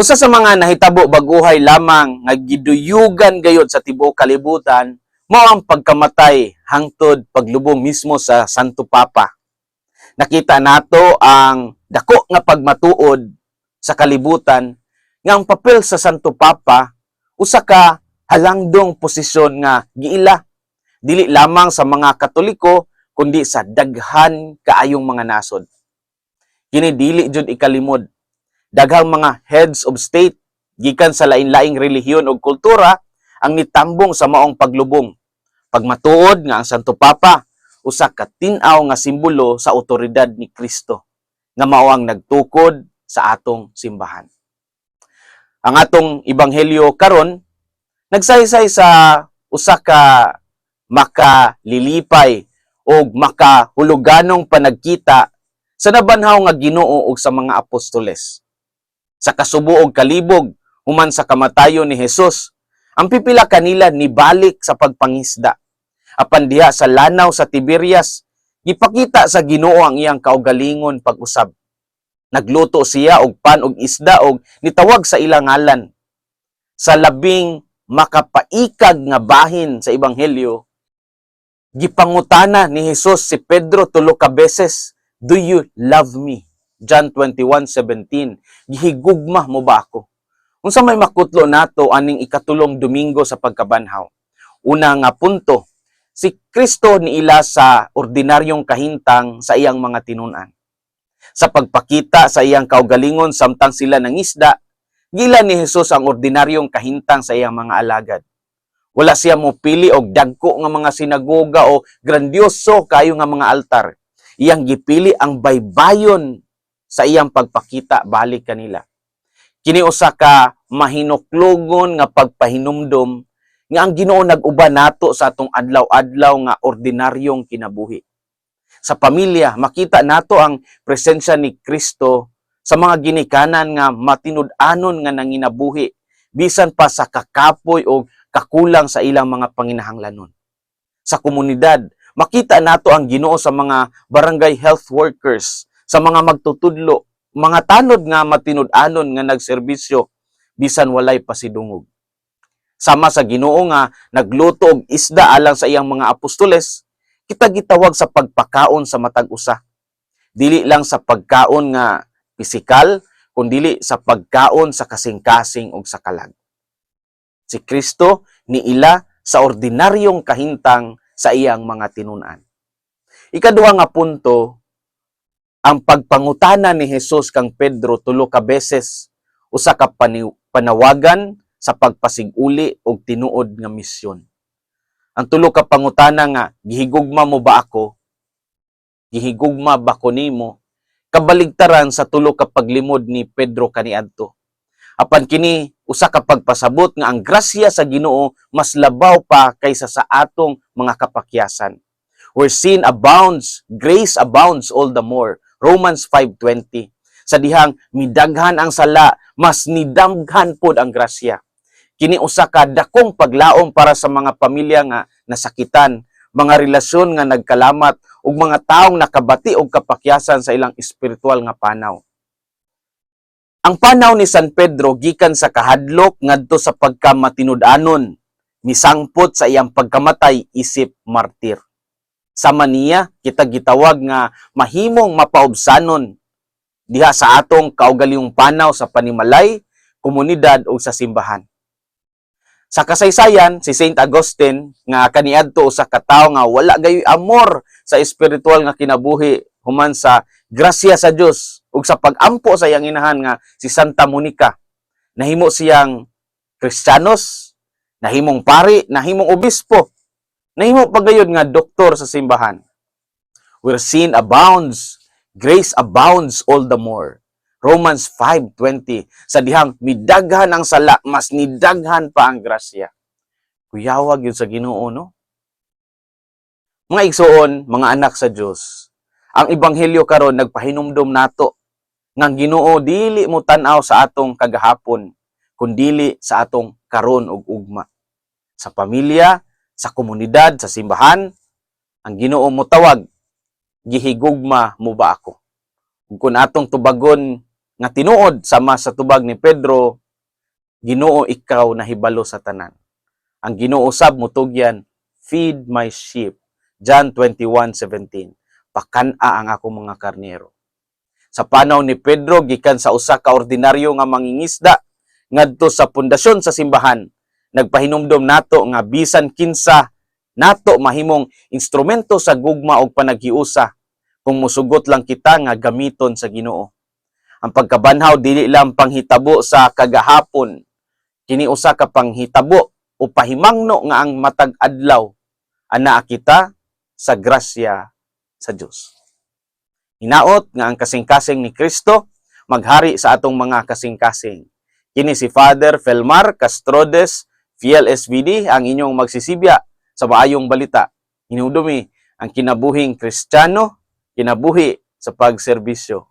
Usa sa mga nahitabo baguhay lamang nga giduyugan gayod sa tibuok kalibutan mao ang pagkamatay hangtod paglubong mismo sa Santo Papa. Nakita nato ang dako nga pagmatuod sa kalibutan nga ang papel sa Santo Papa usa ka halangdong posisyon nga giila dili lamang sa mga Katoliko kundi sa daghan kaayong mga nasod. Kini dili jud ikalimod daghang mga heads of state gikan sa lain-laing relihiyon ug kultura ang nitambong sa maong paglubong. Pagmatuod nga ang Santo Papa usa ka tin-aw nga simbolo sa otoridad ni Kristo nga mao ang nagtukod sa atong simbahan. Ang atong ebanghelyo karon nagsaysay sa usa ka makalilipay o makahuluganong panagkita sa nabanhaw nga Ginoo ug sa mga apostoles sa kasubo og kalibog human sa kamatayon ni Hesus. Ang pipila kanila nibalik sa pagpangisda. Apan diha sa lanaw sa Tiberias, gipakita sa Ginoo ang iyang kaugalingon pag-usab. Nagluto siya og pan og isda og nitawag sa ilang ngalan. Sa labing makapaikag nga bahin sa ebanghelyo, gipangutana ni Hesus si Pedro tulo ka beses, "Do you love me?" John 21:17 gihigugma mo ba ako? Unsa may makutlo nato aning ikatulong domingo sa pagkabanhaw? Una nga punto si Kristo niila sa ordinaryong kahintang sa iyang mga tinunan. Sa pagpakita sa iyang kaugalingon samtang sila nangisda gila ni Hesus ang ordinaryong kahintang sa iyang mga alagad. Wala siya mo pili og dagko nga mga sinagoga o grandioso kayo nga mga altar. Iyang gipili ang baybayon sa iyang pagpakita balik kanila. Kini usa ka mahinuklogon nga pagpahinumdom nga ang Ginoo nag-uba nato sa atong adlaw-adlaw nga ordinaryong kinabuhi. Sa pamilya, makita nato ang presensya ni Kristo sa mga ginikanan nga matinud-anon nga nanginabuhi bisan pa sa kakapoy o kakulang sa ilang mga panginahanglanon. Sa komunidad, makita nato ang Ginoo sa mga barangay health workers, sa mga magtutudlo, mga tanod nga matinud-anon nga nagserbisyo bisan walay pasidungog. Sama sa Ginoo nga nagluto og isda alang sa iyang mga apostoles, kita gitawag sa pagpakaon sa matag usa. Dili lang sa pagkaon nga pisikal, kundi sa pagkaon sa kasing-kasing ug sa kalag. Si Kristo niila sa ordinaryong kahintang sa iyang mga tinunan. Ikaduha nga punto, ang pagpangutana ni Jesus kang Pedro tulo ka beses usa ka panawagan sa pagpasiguli og tinuod nga misyon. Ang tulo ka pangutana nga gihigugma mo ba ako? Gihigugma ba ko nimo? Kabaligtaran sa tulo ka paglimod ni Pedro kaniadto. Apan kini usa ka pagpasabot nga ang grasya sa Ginoo mas labaw pa kaysa sa atong mga kapakyasan. Where sin abounds, grace abounds all the more. Romans 5.20. Sa dihang midaghan ang sala, mas nidamghan pod ang grasya. Kini usa ka dakong paglaom para sa mga pamilya nga nasakitan, mga relasyon nga nagkalamat ug mga taong nakabati og kapakyasan sa ilang espiritual nga panaw. Ang panaw ni San Pedro gikan sa kahadlok ngadto sa pagkamatinud-anon, misangpot sa iyang pagkamatay isip martir sama niya kita gitawag nga mahimong mapaubsanon diha sa atong kaugalingong panaw sa panimalay, komunidad o sa simbahan. Sa kasaysayan, si Saint Augustine nga kaniadto usa ka tawo nga wala gayoy amor sa espiritual nga kinabuhi human sa grasya sa Dios ug sa pagampo sa iyang inahan nga si Santa Monica. Nahimo siyang Kristiyanos, nahimong pari, nahimong obispo, Nahimo pagayod nga doktor sa simbahan. Where sin abounds, grace abounds all the more. Romans 5.20 Sa dihang midaghan ang sala, mas nidaghan pa ang grasya. Kuyawag yun sa ginoo, no? Mga igsoon, mga anak sa Diyos, ang ebanghelyo karon nagpahinumdom nato nga ang Ginoo dili mo tan-aw sa atong kagahapon kundili sa atong karon ug ugma. Sa pamilya, sa komunidad, sa simbahan, ang Ginoo mo tawag, gihigugma mo ba ako? Ug kung atong tubagon nga tinuod sama sa tubag ni Pedro Ginoo ikaw na hibalo sa tanan. Ang Ginoo sab mutugyan feed my sheep. John 21:17 Pakana ang ako mga karnero. Sa panaw ni Pedro gikan sa usa ka ordinaryo nga mangingisda ngadto sa pundasyon sa simbahan nagpahinumdom nato nga bisan kinsa nato mahimong instrumento sa gugma o panaghiusa kung musugot lang kita nga gamiton sa Ginoo. Ang pagkabanhaw dili lang panghitabo sa kagahapon, kini usa ka panghitabo o pahimangno nga ang matag adlaw ana kita sa grasya sa Dios. Hinaot nga ang kasing-kasing ni Kristo maghari sa atong mga kasing-kasing. Kini si Father Felmar Castrodes, SVD, ang inyong magsisibya sa maayong balita. Hinudumi ang kinabuhing Kristiyano, kinabuhi sa pagserbisyo.